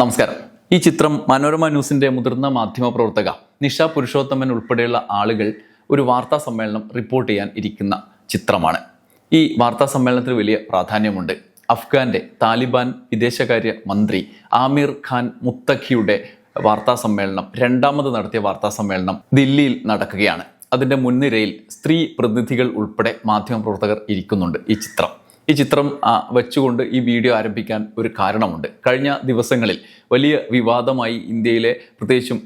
നമസ്കാരം. ഈ ചിത്രം മനോരമ ന്യൂസിന്റെ മുതിർന്ന മാധ്യമപ്രവർത്തക നിഷ പുരുഷോത്തമൻ ഉൾപ്പെടെയുള്ള ആളുകൾ ഒരു വാർത്താ സമ്മേളനം റിപ്പോർട്ട് ചെയ്യാൻ ഇരിക്കുന്ന ചിത്രമാണ്. ഈ വാർത്താ സമ്മേളനത്തിന് വലിയ പ്രാധാന്യമുണ്ട്. അഫ്ഗാന്റെ താലിബാൻ വിദേശകാര്യ മന്ത്രി ആമിർ ഖാൻ മുത്തഖിയുടെ വാർത്താ സമ്മേളനം രണ്ടാമത് നടത്തിയ വാർത്താ സമ്മേളനം ദില്ലിയിൽ നടക്കുകയാണ്. അതിന്റെ മുൻനിരയിൽ സ്ത്രീ പ്രതിനിധികൾ ഉൾപ്പെടെ മാധ്യമപ്രവർത്തകർ ഇരിക്കുന്നുണ്ട് ഈ ചിത്രം. ഈ ചിത്രം വെച്ചുകൊണ്ട് ഈ വീഡിയോ ആരംഭിക്കാൻ ഒരു കാരണമുണ്ട്. കഴിഞ്ഞ ദിവസങ്ങളിൽ വലിയ വിവാദമായി ഇന്ത്യയിലെ പ്രത്യേകിച്ചും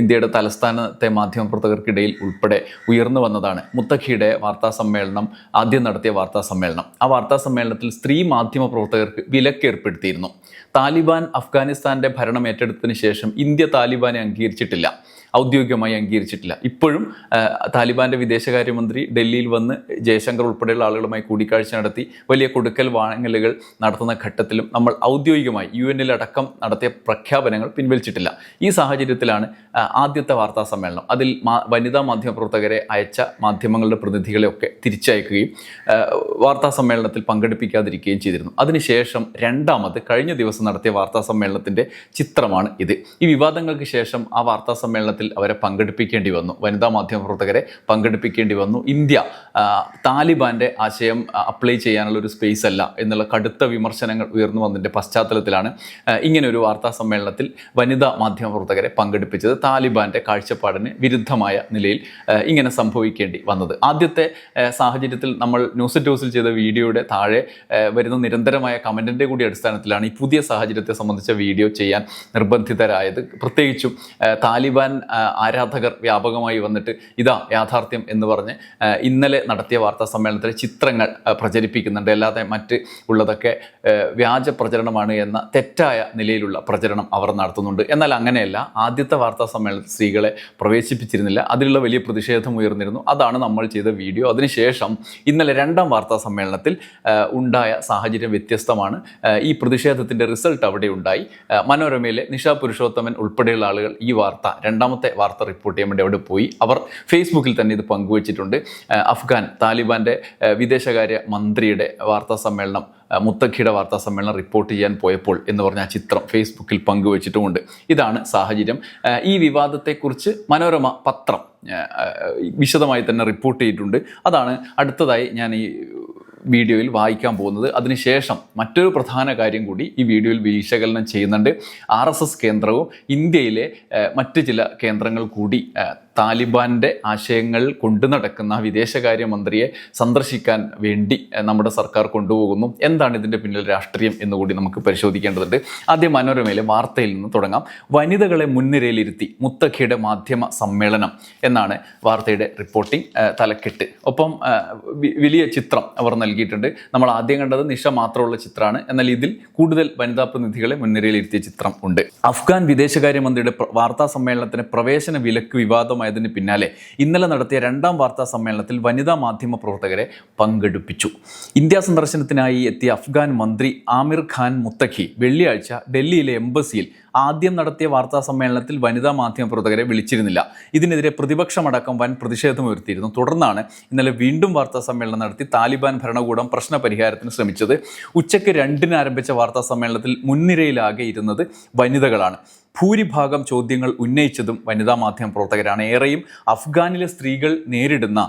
ഇന്ത്യയുടെ തലസ്ഥാനത്തെ മാധ്യമപ്രവർത്തകർക്കിടയിൽ ഉൾപ്പെടെ ഉയർന്നു വന്നതാണ് മുത്തഖിയുടെ വാർത്താ സമ്മേളനം ആദ്യം നടത്തിയ വാർത്താ സമ്മേളനം. ആ വാർത്താ സമ്മേളനത്തിൽ സ്ത്രീ മാധ്യമ പ്രവർത്തകർക്ക് വിലക്ക് ഏർപ്പെടുത്തിയിരുന്നു. താലിബാൻ അഫ്ഗാനിസ്ഥാന്റെ ഭരണം ഏറ്റെടുത്തതിന് ശേഷം ഇന്ത്യ താലിബാനെ അംഗീകരിച്ചിട്ടില്ല. ഔദ്യോഗികമായി അംഗീകരിച്ചിട്ടില്ല. ഇപ്പോഴും താലിബാന്റെ വിദേശകാര്യമന്ത്രി ഡൽഹിയിൽ വന്ന് ജയശങ്കർ ഉൾപ്പെടെയുള്ള ആളുകളുമായി കൂടിക്കാഴ്ച നടത്തി വലിയ കൊടുക്കൽ വാങ്ങലുകൾ നടത്തുന്ന ഘട്ടത്തിലും നമ്മൾ ഔദ്യോഗികമായി യു എൻ അടക്കം നടത്തിയ പ്രഖ്യാപനങ്ങൾ പിൻവലിച്ചിട്ടില്ല. ഈ സാഹചര്യത്തിലാണ് ആദ്യത്തെ വാർത്താ സമ്മേളനം. അതിൽ വനിതാ മാധ്യമപ്രവർത്തകരെ അയച്ച മാധ്യമങ്ങളുടെ പ്രതിനിധികളെയൊക്കെ തിരിച്ചയക്കുകയും വാർത്താ സമ്മേളനത്തിൽ പങ്കെടുപ്പിക്കാതിരിക്കുകയും ചെയ്തിരുന്നു. അതിനുശേഷം രണ്ടാമത് കഴിഞ്ഞ ദിവസം നടത്തിയ വാർത്താ സമ്മേളനത്തിന്റെ ചിത്രമാണ് ഇത്. ഈ വിവാദങ്ങൾക്ക് ശേഷം ആ വാർത്താ സമ്മേളനത്തിൽ അവരെ പങ്കെടുപ്പിക്കേണ്ടി വന്നു. വനിതാ മാധ്യമ പ്രവർത്തകരെ പങ്കെടുപ്പിക്കേണ്ടി വന്നു. ഇന്ത്യ താലിബാന്റെ ആശയം അപ്ലൈ ചെയ്യാനുള്ള ഒരു സ്പേസ് അല്ല എന്നുള്ള കടുത്ത വിമർശനങ്ങൾ ഉയർന്നു വന്നതിന്റെ പശ്ചാത്തലത്തിലാണ് ഇങ്ങനെ ഒരു വാർത്താ സമ്മേളനത്തിൽ വനിതാ മാധ്യമ പ്രവർത്തകരെ പങ്കെടുപ്പിച്ചത് താലിബാന്റെ കാഴ്ചപ്പാടിന് വിരുദ്ധമായ നിലയിൽ ഇങ്ങനെ സംഭവിക്കേണ്ടി വന്നത്. ആദ്യത്തെ സാഹചര്യത്തിൽ നമ്മൾ ന്യൂസ് ടോസിൽ ചെയ്ത വീഡിയോയുടെ താഴെ വരുന്ന നിരന്തരമായ കമന്റിന്റെ കൂടി അടിസ്ഥാനത്തിലാണ് ഈ പുതിയ സാഹചര്യത്തെ സംബന്ധിച്ച വീഡിയോ ചെയ്യാൻ നിർബന്ധിതരായത്. പ്രത്യേകിച്ചും താലിബാൻ ആരാധകർ വ്യാപകമായി വന്നിട്ട് ഇതാ യാഥാർത്ഥ്യം എന്ന് പറഞ്ഞ് ഇന്നലെ നടത്തിയ വാർത്താ സമ്മേളനത്തിലെ ചിത്രങ്ങൾ പ്രചരിപ്പിക്കുന്നുണ്ട്. അല്ലാതെ മറ്റ് ഉള്ളതൊക്കെ വ്യാജ പ്രചരണമാണ് എന്ന തെറ്റായ നിലയിലുള്ള പ്രചരണം അവർ നടത്തുന്നുണ്ട്. എന്നാൽ അങ്ങനെയല്ല. ആദ്യത്തെ വാർത്താ സമ്മേളനത്തിൽ സ്ത്രീകളെ പ്രവേശിപ്പിച്ചിരുന്നില്ല. അതിലുള്ള വലിയ പ്രതിഷേധം ഉയർന്നിരുന്നു. അതാണ് നമ്മൾ ചെയ്ത വീഡിയോ. അതിനുശേഷം ഇന്നലെ രണ്ടാം വാർത്താ സമ്മേളനത്തിൽ ഉണ്ടായ സാഹചര്യം വ്യത്യസ്തമാണ്. ഈ പ്രതിഷേധത്തിന്റെ റിസൾട്ട് അവിടെ ഉണ്ടായി. മനോരമയിലെ നിഷ പുരുഷോത്തമൻ ഉൾപ്പെടെയുള്ള ആളുകൾ ഈ വാർത്ത രണ്ടാമത്തെ വാർത്ത റിപ്പോർട്ട് ചെയ്യാൻ വേണ്ടി അവിടെ പോയി. അവർ ഫേസ്ബുക്കിൽ തന്നെ ഇത് പങ്കുവച്ചിട്ടുണ്ട്. അഫ്ഗാൻ താലിബാന്റെ ആ, വിദേശകാര്യ മന്ത്രിയുടെ വാർത്താ സമ്മേളനം മുത്തഖിയുടെ വാർത്താ സമ്മേളനം റിപ്പോർട്ട് ചെയ്യാൻ പോയപ്പോൾ എന്ന് പറഞ്ഞ ആ ചിത്രം ഫേസ്ബുക്കിൽ പങ്കുവച്ചിട്ടുമുണ്ട്. ഇതാണ് സാഹചര്യം. ഈ വിവാദത്തെക്കുറിച്ച് മനോരമ പത്രം വിശദമായി തന്നെ റിപ്പോർട്ട് ചെയ്തിട്ടുണ്ട്. അതാണ് അടുത്തതായി ഞാൻ ഈ വീഡിയോയിൽ വായിക്കാൻ പോകുന്നത്. അതിനുശേഷം മറ്റൊരു പ്രധാന കാര്യം കൂടി ഈ വീഡിയോയിൽ വിശകലനം ചെയ്യുന്നുണ്ട്. ആർ കേന്ദ്രവും ഇന്ത്യയിലെ മറ്റ് ചില കേന്ദ്രങ്ങൾ കൂടി ഏഹ്, താലിബാന്റെ ആശയങ്ങൾ കൊണ്ടു നടക്കുന്ന വിദേശകാര്യ മന്ത്രിയെ സന്ദർശിക്കാൻ വേണ്ടി നമ്മുടെ സർക്കാർ കൊണ്ടുപോകുന്നു. എന്താണ് ഇതിന്റെ പിന്നിൽ രാഷ്ട്രീയം എന്നുകൂടി നമുക്ക് പരിശോധിക്കേണ്ടതുണ്ട്. ആദ്യം മനോരമയിലെ വാർത്തയിൽ നിന്ന് തുടങ്ങാം. വനിതകളെ മുൻനിരയിലിരുത്തി മുത്തഖിയുടെ മാധ്യമ സമ്മേളനം എന്നാണ് വാർത്തയുടെ റിപ്പോർട്ടിംഗ് തലക്കെട്ട്. ഒപ്പം വലിയ ചിത്രം അവർ നൽകിയിട്ടുണ്ട്. നമ്മൾ ആദ്യം കണ്ടത് നിഷ മാത്രമുള്ള ചിത്രമാണ്. എന്നാൽ ഇതിൽ കൂടുതൽ വനിതാ പ്രതിനിധികളെ മുൻനിരയിലിരുത്തിയ ചിത്രം ഉണ്ട്. അഫ്ഗാൻ വിദേശകാര്യമന്ത്രിയുടെ വാർത്താ സമ്മേളനത്തിന് പ്രവേശന വിലക്ക് വിവാദമായതിന് പിന്നാലെ ഇന്നലെ നടത്തിയ രണ്ടാം വാർത്താ സമ്മേളനത്തിൽ വനിതാ മാധ്യമ പ്രവർത്തകരെ പങ്കെടുപ്പിച്ചു. ഇന്ത്യ സന്ദർശനത്തിനായി എത്തിയ അഫ്ഗാൻ മന്ത്രി ആമിർ ഖാൻ മുത്തഖി വെള്ളിയാഴ്ച ഡൽഹിയിലെ എംബസിയിൽ ആദ്യം നടത്തിയ വാർത്താ സമ്മേളനത്തിൽ വനിതാ മാധ്യമ പ്രവർത്തകരെ വിളിച്ചിരുന്നില്ല. ഇതിനെതിരെ പ്രതിപക്ഷമടക്കം വൻ പ്രതിഷേധം ഉയർത്തിയിരുന്നു. തുടർന്നാണ് ഇന്നലെ വീണ്ടും വാർത്താ സമ്മേളനം നടത്തി താലിബാൻ ഭരണകൂടം പ്രശ്ന പരിഹാരത്തിന് ശ്രമിച്ചത്. ഉച്ചയ്ക്ക് രണ്ടിന് ആരംഭിച്ച വാർത്താ സമ്മേളനത്തിൽ മുൻനിരയിലാകെ ഇരുന്നത് വനിതകളാണ്. ഭൂരിഭാഗം ചോദ്യങ്ങൾ ഉന്നയിച്ചതും വനിതാ മാധ്യമ പ്രവർത്തകരാണ്. ഏറെയും അഫ്ഗാനിലെ സ്ത്രീകൾ നേരിടുന്ന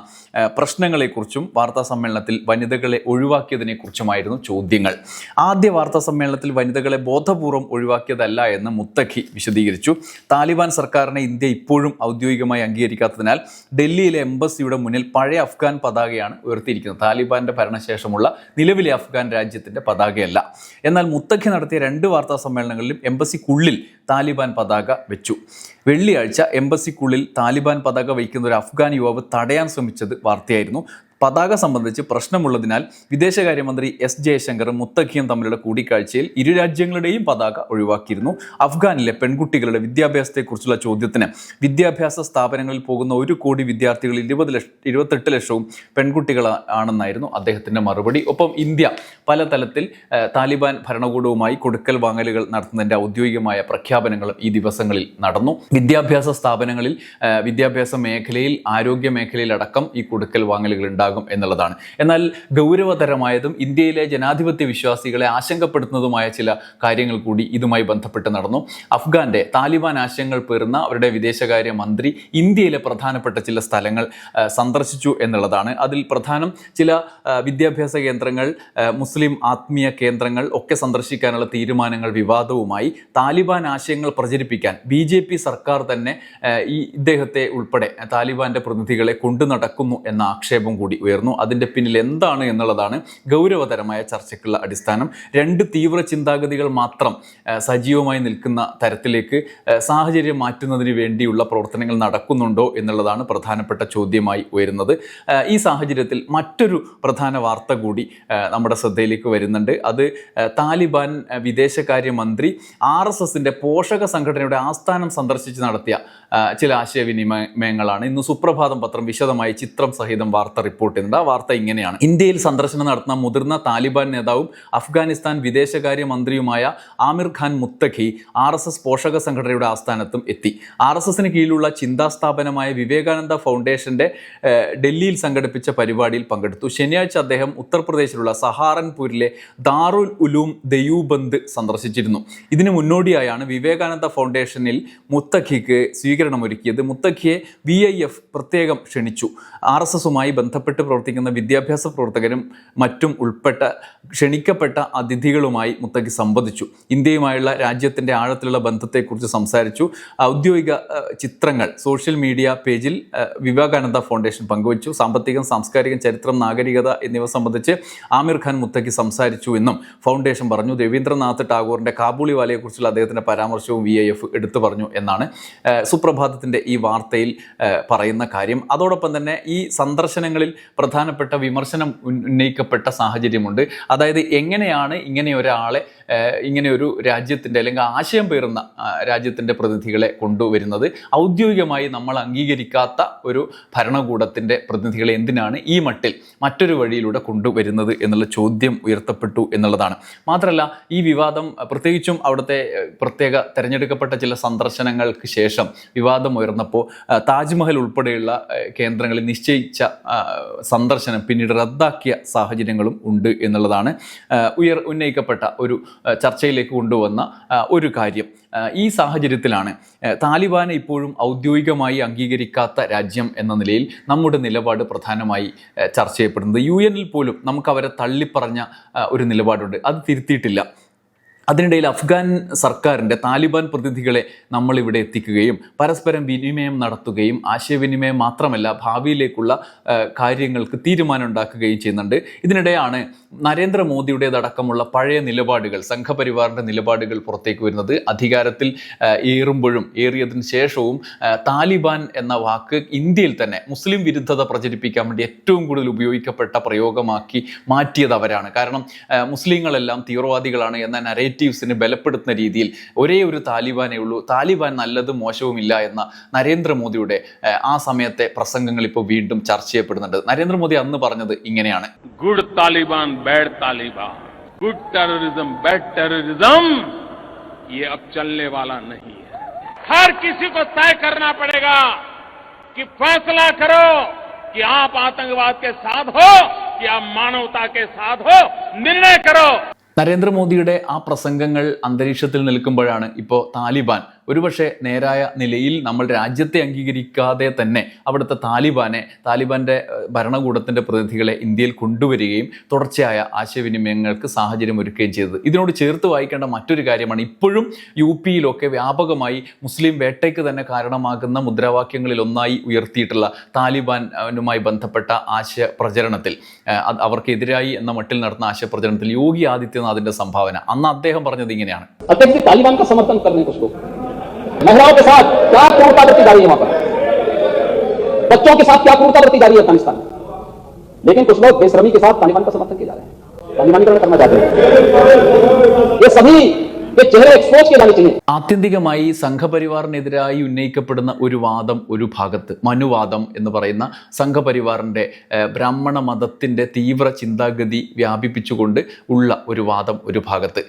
പ്രശ്നങ്ങളെക്കുറിച്ചും വാർത്താ സമ്മേളനത്തിൽ വനിതകളെ ഒഴിവാക്കിയതിനെക്കുറിച്ചുമായിരുന്നു ചോദ്യങ്ങൾ. ആദ്യ വാർത്താ സമ്മേളനത്തിൽ വനിതകളെ ബോധപൂർവം ഒഴിവാക്കിയതല്ല എന്ന് മുത്തഖി വിശദീകരിച്ചു. താലിബാൻ സർക്കാരിനെ ഇന്ത്യ ഇപ്പോഴും ഔദ്യോഗികമായി അംഗീകരിക്കാത്തതിനാൽ ഡൽഹിയിലെ എംബസിയുടെ മുന്നിൽ പഴയ അഫ്ഗാൻ പതാകയാണ് ഉയർത്തിയിരിക്കുന്നത്. താലിബാന്റെ ഭരണശേഷമുള്ള നിലവിലെ അഫ്ഗാൻ രാജ്യത്തിന്റെ പതാകയല്ല. എന്നാൽ മുത്തഖി നടത്തിയ രണ്ട് വാർത്താ സമ്മേളനങ്ങളിലും എംബസിക്കുള്ളിൽ താലിബാൻ പതാക വെച്ചു. വെള്ളിയാഴ്ച എംബസിക്കുള്ളിൽ താലിബാൻ പതാക വയ്ക്കുന്ന ഒരു അഫ്ഗാൻ യുവാവ് തടയാൻ ശ്രമിച്ചത് വാർത്തയായിരുന്നു. പതാക സംബന്ധിച്ച് പ്രശ്നമുള്ളതിനാൽ വിദേശകാര്യമന്ത്രി എസ് ജയശങ്കറും മുത്തഖിയും തമ്മിലുള്ള കൂടിക്കാഴ്ചയിൽ ഇരു രാജ്യങ്ങളുടെയും പതാക ഒഴിവാക്കിയിരുന്നു. അഫ്ഗാനിലെ പെൺകുട്ടികളുടെ വിദ്യാഭ്യാസത്തെക്കുറിച്ചുള്ള ചോദ്യത്തിന് വിദ്യാഭ്യാസ സ്ഥാപനങ്ങളിൽ പോകുന്ന ഒരു കോടി വിദ്യാർത്ഥികൾ ഇരുപത് ലക്ഷം ഇരുപത്തെട്ട് ലക്ഷവും പെൺകുട്ടികളാണെന്നായിരുന്നു അദ്ദേഹത്തിന്റെ മറുപടി. ഒപ്പം ഇന്ത്യ പല തലത്തിൽ ആ, താലിബാൻ ഭരണകൂടവുമായി കൊടുക്കൽ വാങ്ങലുകൾ നടത്തുന്നതിന്റെ ഔദ്യോഗികമായ പ്രഖ്യാപനങ്ങളും ഈ ദിവസങ്ങളിൽ നടന്നു. വിദ്യാഭ്യാസ സ്ഥാപനങ്ങളിൽ വിദ്യാഭ്യാസ മേഖലയിൽ ആരോഗ്യ മേഖലയിലടക്കം ഈ കൊടുക്കൽ വാങ്ങലുകൾ ഉണ്ടാകും. ഉണ്ടാകും എന്നുള്ളതാണ്. എന്നാൽ ഗൗരവതരമായതും ഇന്ത്യയിലെ ജനാധിപത്യ വിശ്വാസികളെ ആശങ്കപ്പെടുത്തുന്നതുമായ ചില കാര്യങ്ങൾ കൂടി ഇതുമായി ബന്ധപ്പെട്ട് നടന്നു. അഫ്ഗാന്റെ താലിബാൻ ആശയങ്ങൾ പേറുന്ന അവരുടെ വിദേശകാര്യ മന്ത്രി ഇന്ത്യയിലെ പ്രധാനപ്പെട്ട ചില സ്ഥലങ്ങൾ സന്ദർശിച്ചു എന്നുള്ളതാണ്. അതിൽ പ്രധാനം ചില വിദ്യാഭ്യാസ കേന്ദ്രങ്ങൾ മുസ്ലിം ആത്മീയ കേന്ദ്രങ്ങൾ ഒക്കെ സന്ദർശിക്കാനുള്ള തീരുമാനങ്ങൾ വിവാദവുമായി താലിബാൻ ആശയങ്ങൾ പ്രചരിപ്പിക്കാൻ ബി ജെ പി സർക്കാർ തന്നെ ഈ ഇദ്ദേഹത്തെ ഉൾപ്പെടെ താലിബാന്റെ പ്രതിനിധികളെ കൊണ്ടു നടക്കുന്നു എന്ന ആക്ഷേപം കൂടി ഉയർന്നു. അതിന്റെ പിന്നിൽ എന്താണ് എന്നുള്ളതാണ് ഗൗരവതരമായ ചർച്ചയ്ക്കുള്ള അടിസ്ഥാനം. രണ്ട് തീവ്ര ചിന്താഗതികൾ മാത്രം സജീവമായി നിൽക്കുന്ന തരത്തിലേക്ക് സാഹചര്യം മാറ്റുന്നതിന് വേണ്ടിയുള്ള പ്രവർത്തനങ്ങൾ നടക്കുന്നുണ്ടോ എന്നുള്ളതാണ് പ്രധാനപ്പെട്ട ചോദ്യമായി ഉയരുന്നത്. ഈ സാഹചര്യത്തിൽ മറ്റൊരു പ്രധാന വാർത്ത കൂടി നമ്മുടെ ശ്രദ്ധയിലേക്ക് വരുന്നുണ്ട്. അത് താലിബാൻ വിദേശകാര്യമന്ത്രി വിദേശകാര്യ മന്ത്രി ആർ എസ് എസിന്റെ പോഷക സംഘടനയുടെ ആസ്ഥാനം സന്ദർശിച്ച് നടത്തിയ ചില ആശയവിനിമയങ്ങളാണ്. ഇന്ന് സുപ്രഭാതം പത്രം വിശദമായി ചിത്രം സഹിതം വാർത്ത റിപ്പോർട്ട് ചെയ്യുന്നുണ്ട്. ആ വാർത്ത ഇങ്ങനെയാണ്. ഇന്ത്യയിൽ സന്ദർശനം നടത്തുന്ന മുതിർന്ന താലിബാൻ നേതാവും അഫ്ഗാനിസ്ഥാൻ വിദേശകാര്യ മന്ത്രിയുമായ Amir Khan Muttaqi R S S പോഷക സംഘടനയുടെ ആസ്ഥാനത്തും എത്തി. ആർ എസ് എസിന് കീഴിലുള്ള ചിന്താസ്ഥാപനമായ വിവേകാനന്ദ ഫൗണ്ടേഷന്റെ ഡൽഹിയിൽ സംഘടിപ്പിച്ച പരിപാടിയിൽ പങ്കെടുത്തു. ശനിയാഴ്ച അദ്ദേഹം ഉത്തർപ്രദേശിലുള്ള സഹാറൻപൂരിലെ ദാറുൽ ഉലൂം ദയൂബന്ദ് സന്ദർശിച്ചിരുന്നു. ഇതിനു മുന്നോടിയായാണ് വിവേകാനന്ദ ഫൗണ്ടേഷനിൽ മുത്തഖിക്ക് സ്വീകരണമൊരുക്കിയത്. മുത്തഖിയെ വി ഐ എഫ് പ്രത്യേകം ക്ഷണിച്ചു. ആർ എസ് എസുമായി ബന്ധപ്പെട്ട് പ്രവർത്തിക്കുന്ന വിദ്യാഭ്യാസ പ്രവർത്തകരും മറ്റും ഉൾപ്പെട്ട ക്ഷണിക്കപ്പെട്ട അതിഥികളുമായി മുത്തഖി സംവദിച്ചു. ഇന്ത്യയുമായുള്ള രാജ്യത്തിന്റെ ആഴത്തിലുള്ള ബന്ധത്തെക്കുറിച്ച് സംസാരിച്ചു. ഔദ്യോഗിക ചിത്രങ്ങൾ സോഷ്യൽ മീഡിയ പേജിൽ വിവേകാനന്ദ ഫൗണ്ടേഷൻ പങ്കുവച്ചു. സാമ്പത്തികം സാംസ്കാരികം ചരിത്രം നാഗരികത എന്നിവ സംബന്ധിച്ച് ആമിർ ഖാൻ മുത്തഖി സംസാരിച്ചു എന്നും ഫൗണ്ടേഷൻ പറഞ്ഞു. രവീന്ദ്രനാഥ് ടാഗോറിന്റെ കാബൂളിവാലയെക്കുറിച്ചുള്ള അദ്ദേഹത്തിന്റെ പരാമർശവും വി എടുത്തു പറഞ്ഞു എന്നാണ് സുപ്രഭാതത്തിന്റെ ഈ വാർത്തയിൽ പറയുന്ന കാര്യം. അതോടൊപ്പം തന്നെ ഈ സന്ദർശനങ്ങളിൽ പ്രധാനപ്പെട്ട വിമർശനം ഉന്നയിക്കപ്പെട്ട സാഹചര്യമുണ്ട്. അതായത് എങ്ങനെയാണ് ഇങ്ങനെ ഒരാളെ ഇങ്ങനെ ഒരു രാജ്യത്തിന്റെ അല്ലെങ്കിൽ ആശയം പേറുന്ന രാജ്യത്തിന്റെ പ്രതിനിധികളെ കൊണ്ടുവരുന്നത്? ഔദ്യോഗികമായി നമ്മൾ അംഗീകരിക്കാത്ത ഒരു ഭരണകൂടത്തിന്റെ പ്രതിനിധികളെ എന്തിനാണ് ഈ മട്ടിൽ മറ്റൊരു വഴിയിലൂടെ കൊണ്ടുവരുന്നത് എന്നുള്ള ചോദ്യം ഉയർത്തപ്പെട്ടു എന്നുള്ളതാണ്. മാത്രമല്ല ഈ വിവാദം പ്രത്യേകിച്ചും അവിടുത്തെ പ്രത്യേക തിരഞ്ഞെടുക്കപ്പെട്ട ചില സന്ദർശനങ്ങൾക്ക് ശേഷം വിവാദം ഉയർന്നപ്പോൾ താജ്മഹൽ ഉൾപ്പെടെയുള്ള കേന്ദ്രങ്ങളിൽ നിശ്ചയിച്ച സന്ദർശനം പിന്നീട് റദ്ദാക്കിയ സാഹചര്യങ്ങളും ഉണ്ട് എന്നുള്ളതാണ് ഉയർ ഉന്നയിക്കപ്പെട്ട ഒരു ചർച്ചയിലേക്ക് കൊണ്ടുവന്ന ഒരു കാര്യം. ഈ സാഹചര്യത്തിലാണ് താലിബാനെ ഇപ്പോഴും ഔദ്യോഗികമായി അംഗീകരിക്കാത്ത രാജ്യം എന്ന നിലയിൽ നമ്മുടെ നിലപാട് പ്രധാനമായി ചർച്ച ചെയ്യപ്പെടുന്നത്. യു എനിൽ പോലും നമുക്ക് അവരെ തള്ളിപ്പറഞ്ഞ ഒരു നിലപാടുണ്ട്. അത് തിരുത്തിയിട്ടില്ല. അതിനിടയിൽ അഫ്ഗാൻ സർക്കാരിന്റെ താലിബാൻ പ്രതിനിധികളെ നമ്മൾ ഇവിടെ എത്തിക്കുകയും പരസ്പരം വിനിമയം നടത്തുകയും ആശയവിനിമയം മാത്രമല്ല ഭാവിയിലേക്കുള്ള കാര്യങ്ങൾക്ക് തീരുമാനം ഉണ്ടാക്കുകയും ചെയ്യുന്നുണ്ട്. ഇതിനിടെയാണ് നരേന്ദ്രമോദിയുടേതടക്കമുള്ള പഴയ നിലപാടുകൾ സംഘപരിവാറിന്റെ നിലപാടുകൾ പുറത്തേക്ക് വരുന്നത്. അധികാരത്തിൽ ഏറുമ്പോഴും ഏറിയതിന് ശേഷവും താലിബാൻ എന്ന വാക്ക് ഇന്ത്യയിൽ തന്നെ മുസ്ലിം വിരുദ്ധത പ്രചരിപ്പിക്കാൻ വേണ്ടി ഏറ്റവും കൂടുതൽ ഉപയോഗിക്കപ്പെട്ട പ്രയോഗമാക്കി മാറ്റിയത് അവരാണ് കാരണം മുസ്ലിങ്ങളെല്ലാം തീവ്രവാദികളാണ് എന്ന നെഗറ്റീവ്സിനെ ബലപ്പെടുത്തുന്ന രീതിയിൽ ഒരേ ഒരു താലിബാനേ ഉള്ളൂ. താലിബാൻ നല്ലതും മോശവുമില്ല എന്ന നരേന്ദ്രമോദിയുടെ ആ സമയത്തെ പ്രസംഗങ്ങൾ ഇപ്പോൾ വീണ്ടും ചർച്ച ചെയ്യപ്പെടുന്നുണ്ട്. നരേന്ദ്രമോദി അന്ന് പറഞ്ഞത് ഇങ്ങനെയാണ്. Good Taliban bad Taliban good terrorism bad terrorism ये अब चलने वाला नहीं है। हर किसी को तय करना पड़ेगा कि फैसला करो कि आप आतंकवाद के साथ हो कि आप मानवता के साथ हो। निर्णय करो നരേന്ദ്രമോദിയുടെ ആ പ്രസംഗങ്ങൾ അന്തരീക്ഷത്തിൽ നിൽക്കുമ്പോഴാണ് ഇപ്പോൾ താലിബാൻ ഒരുപക്ഷെ നേരായ നിലയിൽ നമ്മൾ രാജ്യത്തെ അംഗീകരിക്കാതെ തന്നെ അവിടുത്തെ താലിബാനെ താലിബാന്റെ ഭരണകൂടത്തിന്റെ പ്രതിനിധികളെ ഇന്ത്യയിൽ കൊണ്ടുവരികയും തുടർച്ചയായ ആശയവിനിമയങ്ങൾക്ക് സാഹചര്യം ഒരുക്കുകയും ചെയ്തത്. ഇതിനോട് ചേർത്ത് വായിക്കേണ്ട മറ്റൊരു കാര്യമാണ് ഇപ്പോഴും യു പിയിലൊക്കെ വ്യാപകമായി മുസ്ലിം വേട്ടയ്ക്ക് തന്നെ കാരണമാകുന്ന മുദ്രാവാക്യങ്ങളിൽ ഒന്നായി ഉയർത്തിയിട്ടുള്ള താലിബാനുമായി ബന്ധപ്പെട്ട ആശയ പ്രചരണത്തിൽ അവർക്കെതിരായി എന്ന മട്ടിൽ നടന്ന ആശയ പ്രചരണത്തിൽ യോഗി ആദിത്യനാഥിന്റെ സംഭാവന. അന്ന് അദ്ദേഹം പറഞ്ഞത് ഇങ്ങനെയാണ്. അദ്ദേഹത്തെ താലിബാൻ സമർത്ഥനം महिलाओं के साथ क्या क्रूरता बरती जा रही है वहाँ पर? बच्चों के साथ क्या क्रूरता बरती जा रही है अफ़गानिस्तान में? लेकिन कुछ लोग बेशरमी के साथ तालिबान का समर्थन किए जा रहे हैं। तालिबानीकरण करना चाहते हैं। ये सभी ആത്യന്തികമായി സംഘപരിവാറിനെതിരായി ഉന്നയിക്കപ്പെടുന്ന ഒരു വാദം ഒരു ഭാഗത്ത് മനുവാദം എന്ന് പറയുന്ന സംഘപരിവാറിന്റെ ബ്രാഹ്മണ മതത്തിന്റെ തീവ്ര ചിന്താഗതി വ്യാപിപ്പിച്ചുകൊണ്ട് ഉള്ള ഒരു വാദം ഒരു ഭാഗത്ത്.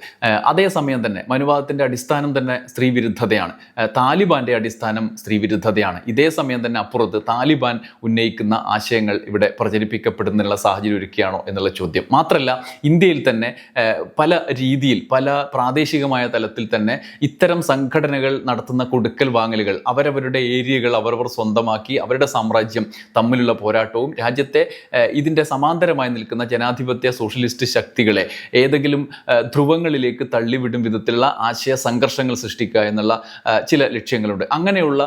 അതേസമയം തന്നെ മനുവാദത്തിന്റെ അടിസ്ഥാനം തന്നെ സ്ത്രീവിരുദ്ധതയാണ്. താലിബാന്റെ അടിസ്ഥാനം സ്ത്രീവിരുദ്ധതയാണ്. ഇതേ സമയം തന്നെ അപ്പുറത്ത് താലിബാൻ ഉന്നയിക്കുന്ന ആശയങ്ങൾ ഇവിടെ പ്രചരിപ്പിക്കപ്പെടുന്നുള്ള സാഹചര്യം ഒരുക്കുകയാണോ എന്നുള്ള ചോദ്യം. മാത്രമല്ല ഇന്ത്യയിൽ തന്നെ പല രീതിയിൽ പല പ്രാദേശിക തലത്തിൽ തന്നെ ഇത്തരം സംഘടനകൾ നടത്തുന്ന കൊടുക്കൽ വാങ്ങലുകൾ അവരവരുടെ ഏരിയകൾ അവരവർ സ്വന്തമാക്കി അവരുടെ സാമ്രാജ്യം തമ്മിലുള്ള പോരാട്ടവും രാജ്യത്തെ ഇതിന്റെ സമാന്തരമായി നിൽക്കുന്ന ജനാധിപത്യ സോഷ്യലിസ്റ്റ് ശക്തികളെ ഏതെങ്കിലും ധ്രുവങ്ങളിലേക്ക് തള്ളിവിടും വിധത്തിലുള്ള ആശയ സംഘർഷങ്ങൾ സൃഷ്ടിക്കുക എന്നുള്ള ചില ലക്ഷ്യങ്ങളുണ്ട്. അങ്ങനെയുള്ള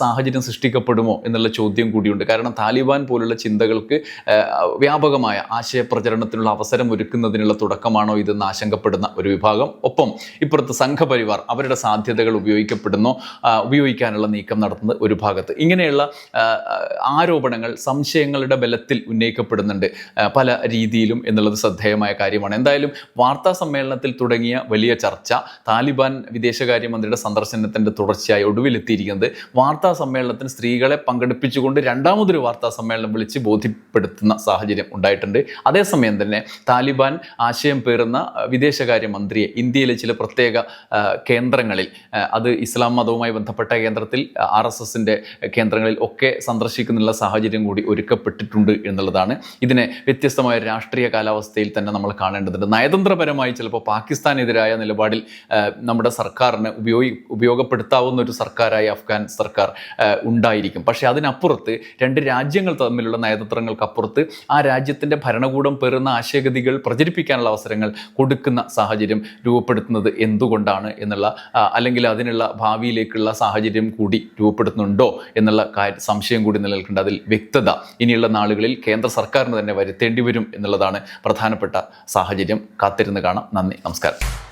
സാഹചര്യം സൃഷ്ടിക്കപ്പെടുമോ എന്നുള്ള ചോദ്യം കൂടിയുണ്ട്. കാരണം താലിബാൻ പോലുള്ള ചിന്തകൾക്ക് വ്യാപകമായ ആശയ പ്രചരണത്തിനുള്ള അവസരം ഒരുക്കുന്നതിനുള്ള തുടക്കമാണോ ഇതെന്ന് ആശങ്കപ്പെടുന്ന ഒരു വിഭാഗം. ഒപ്പം ഇപ്പുറത്ത് സംഘപരിവാർ അവരുടെ സാധ്യതകൾ ഉപയോഗിക്കപ്പെടുന്നു ഉപയോഗിക്കാനുള്ള നീക്കം നടത്തുന്നത് ഒരു ഭാഗത്ത്. ഇങ്ങനെയുള്ള ആരോപണങ്ങൾ സംശയങ്ങളുടെ ബലത്തിൽ ഉന്നയിക്കപ്പെടുന്നുണ്ട് പല രീതിയിലും എന്നുള്ളത് ശ്രദ്ധേയമായ കാര്യമാണ്. എന്തായാലും വാർത്താ സമ്മേളനത്തിൽ തുടങ്ങിയ വലിയ ചർച്ച താലിബാൻ വിദേശകാര്യമന്ത്രിയുടെ സന്ദർശനത്തിന്റെ തുടർച്ചയായി ഒടുവിലെത്തിയിരിക്കുന്നത് വാർത്താ സമ്മേളനത്തിന് സ്ത്രീകളെ പങ്കെടുപ്പിച്ചുകൊണ്ട് രണ്ടാമതൊരു വാർത്താ സമ്മേളനം വിളിച്ച് ബോധ്യപ്പെടുത്തുന്ന സാഹചര്യം ഉണ്ടായിട്ടുണ്ട്. അതേസമയം തന്നെ താലിബാൻ ആശയം പേറുന്ന വിദേശകാര്യമന്ത്രിയെ ഇന്ത്യയിലെ ചില പ്രത്യേക അഹ്, കേന്ദ്രങ്ങളിൽ അത് ഇസ്ലാം മതവുമായി ബന്ധപ്പെട്ട കേന്ദ്രത്തിൽ ആർ എസ് എസിന്റെ കേന്ദ്രങ്ങളിൽ ഒക്കെ സന്ദർശിക്കുന്നുള്ള സാഹചര്യം കൂടി ഒരുക്കപ്പെട്ടിട്ടുണ്ട് എന്നുള്ളതാണ്. ഇതിനെ വ്യത്യസ്തമായ രാഷ്ട്രീയ കാലാവസ്ഥയിൽ തന്നെ നമ്മൾ കാണേണ്ടതുണ്ട്. നയതന്ത്രപരമായി ചിലപ്പോൾ പാകിസ്ഥാനെതിരായ നിലപാടിൽ നമ്മുടെ സർക്കാരിന് ഉപയോഗി ഉപയോഗപ്പെടുത്താവുന്ന ഒരു സർക്കാരായി അഫ്ഗാൻ സർക്കാർ ഉണ്ടായിരിക്കും. പക്ഷേ അതിനപ്പുറത്ത് രണ്ട് രാജ്യങ്ങൾ തമ്മിലുള്ള നയതന്ത്രങ്ങൾക്കപ്പുറത്ത് ആ രാജ്യത്തിന്റെ ഭരണകൂടം പേറുന്ന ആശയഗതികൾ പ്രചരിപ്പിക്കാനുള്ള അവസരങ്ങൾ കൊടുക്കുന്ന സാഹചര്യം രൂപപ്പെടുത്തുന്നത് എന്തുകൊണ്ടാണ് എന്നുള്ള അല്ലെങ്കിൽ അതിനുള്ള ഭാവിയിലേക്കുള്ള സാഹചര്യം കൂടി രൂപപ്പെടുത്തുന്നുണ്ടോ എന്നുള്ള സംശയം കൂടി നിലനിൽക്കേണ്ട അതിൽ വ്യക്തത ഇനിയുള്ള നാളുകളിൽ കേന്ദ്ര സർക്കാരിന് തന്നെ വരുത്തേണ്ടി വരും എന്നുള്ളതാണ് പ്രധാനപ്പെട്ട സാഹചര്യം. കാത്തിരുന്ന് കാണാം. നന്ദി നമസ്കാരം.